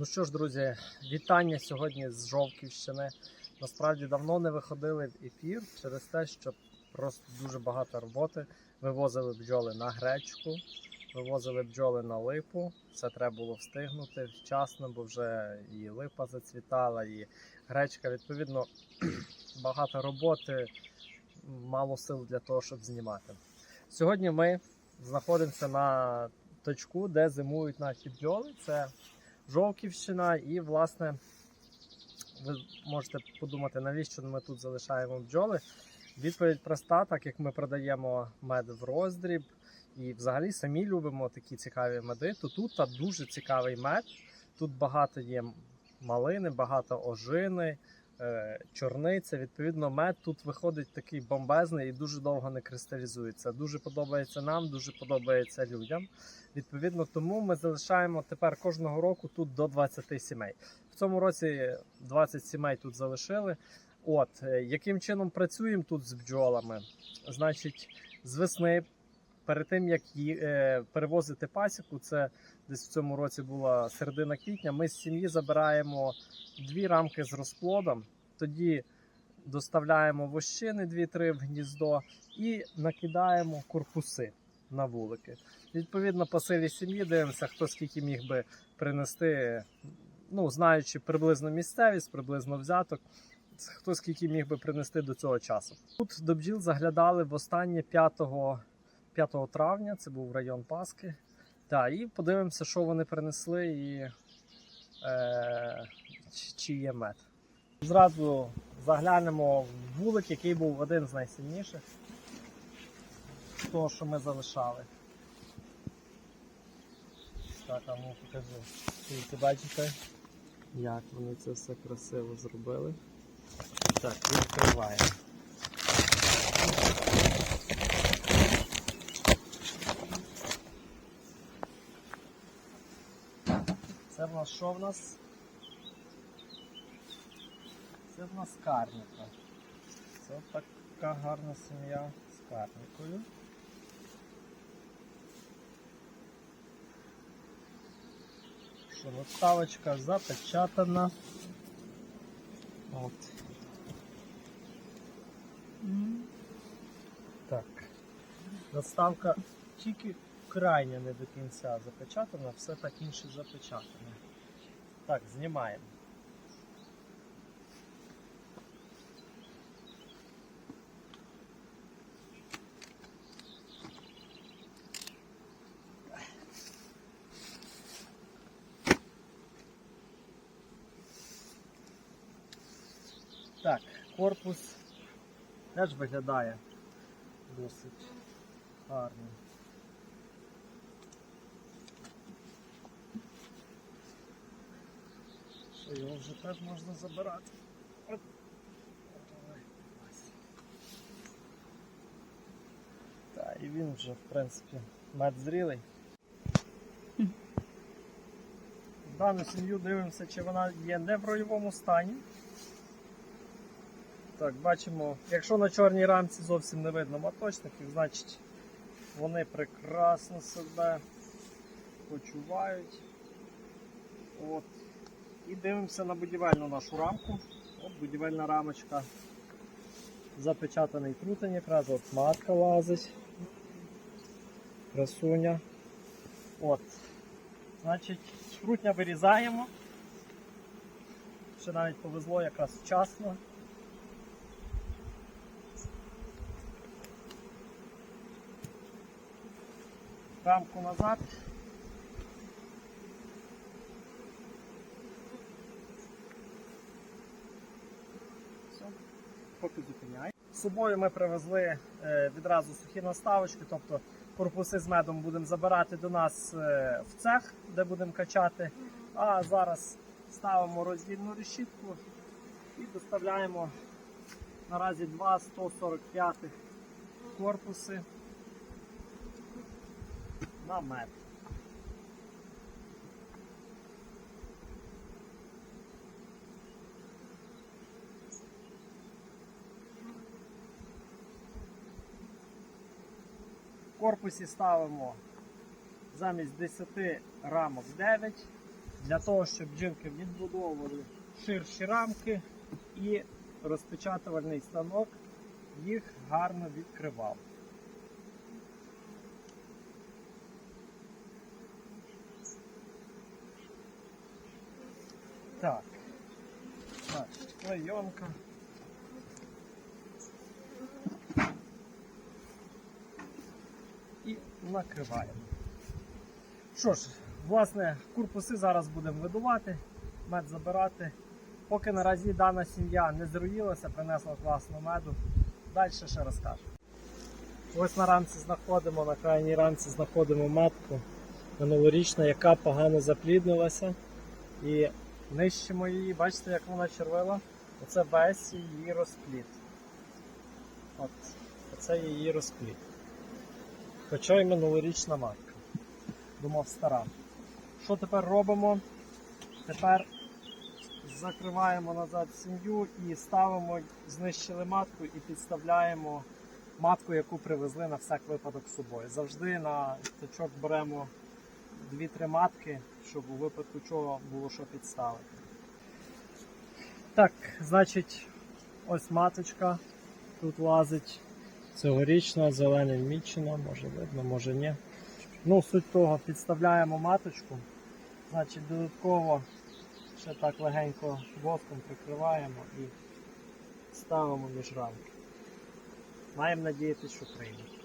Ну що ж, друзі, вітання сьогодні з Жовківщини. Насправді давно не виходили в ефір через те, що просто дуже багато роботи. Вивозили бджоли на гречку, вивозили бджоли на липу. Все треба було встигнути вчасно, бо вже і липа зацвітала, і гречка. Відповідно, багато роботи, мало сил для того, щоб знімати. Сьогодні ми знаходимося на точку, де зимують наші бджоли. Це Жовківщина, і, власне, ви можете подумати, навіщо ми тут залишаємо бджоли. Відповідь проста, так як ми продаємо мед в роздріб і взагалі самі любимо такі цікаві меди, то тут та дуже цікавий мед. Тут багато є малини, багато ожини, чорниця. Відповідно, мед тут виходить такий бомбезний і дуже довго не кристалізується. Дуже подобається нам, дуже подобається людям. Відповідно, тому ми залишаємо тепер кожного року тут до 20 сімей. В цьому році 20 сімей тут залишили. От е, яким чином працюємо тут з бджолами? Значить, з весни, перед тим як ї- е, перевозити пасіку, це десь в цьому році була середина квітня. Ми з сім'ї забираємо дві рамки з розплодом, тоді доставляємо вощини 2-3 в гніздо і накидаємо корпуси на вулики. Відповідно, по силі сім'ї дивимося, хто скільки міг би принести, ну, знаючи приблизно місцевість, приблизно взяток, хто скільки міг би принести до цього часу. Тут до бджіл заглядали в останнє 5, 5 травня, це був район Паски. Так, і подивимося, що вони принесли і е, чи- є мед. Зразу заглянемо в вулик, який був один з найсильніших. з Того, що ми залишали. Так, а ну покажи. Дивіться, бачите, як вони це все красиво зробили. Так, відкриваємо. Це в нас що в нас? Це в нас карніка. Це така гарна сім'я з карнікою. Що надставочка запечатана. От. Так. Надставка тільки крайня не до кінця запечатана, все так інше запечатане. Так, знімаємо. Так, корпус теж виглядає досить гарно. Його вже теж можна забирати. Давай. І він вже, в принципі, мед зрілий. Дану сім'ю дивимося, чи вона є не в ройовому стані. Так, бачимо, якщо на чорній рамці зовсім не видно маточників, значить вони прекрасно себе почувають. От. І дивимося на будівельну нашу рамку. От будівельна рамочка. Запечатаний трутень якраз, от матка лазить. Красуня. От. Значить, трутня вирізаємо. Ще навіть повезло якраз вчасно. рамку назад. Все, поки зупиняй. З собою ми привезли е, відразу сухі наставочки, тобто корпуси з медом будемо забирати до нас е, в цех, де будемо качати. А зараз ставимо роздільну решітку і доставляємо наразі два 145 корпуси на мед. Корпусі ставимо замість 10 рамок 9 для того, щоб бджілки відбудовували ширші рамки і розпечатувальний станок їх гарно відкривав. Так. Значить, клейонка. І накриваємо. Що ж, власне, корпуси зараз будемо видувати, мед забирати. Поки наразі дана сім'я не зруїлася, принесла класну меду. Далі ще розкажу. Ось на рамці знаходимо, на крайній рамці знаходимо матку минулорічна, яка погано запліднилася. І нищимо її, бачите, як вона червила? Оце весь її розплід. От, оце її розплід. Хоча й минулорічна матка. Думав стара. Що тепер робимо? Тепер закриваємо назад сім'ю і ставимо, знищили матку і підставляємо матку, яку привезли на всяк випадок з собою. Завжди на тачок беремо 2-3 матки, щоб у випадку чого було що підставити. Так, значить, ось маточка тут лазить. Цьогорічна, зеленим мічена, може видно, може ні. Ну, суть того, підставляємо маточку. Значить, додатково ще так легенько воском прикриваємо і ставимо між рамки. Маємо надіятися, що прийме.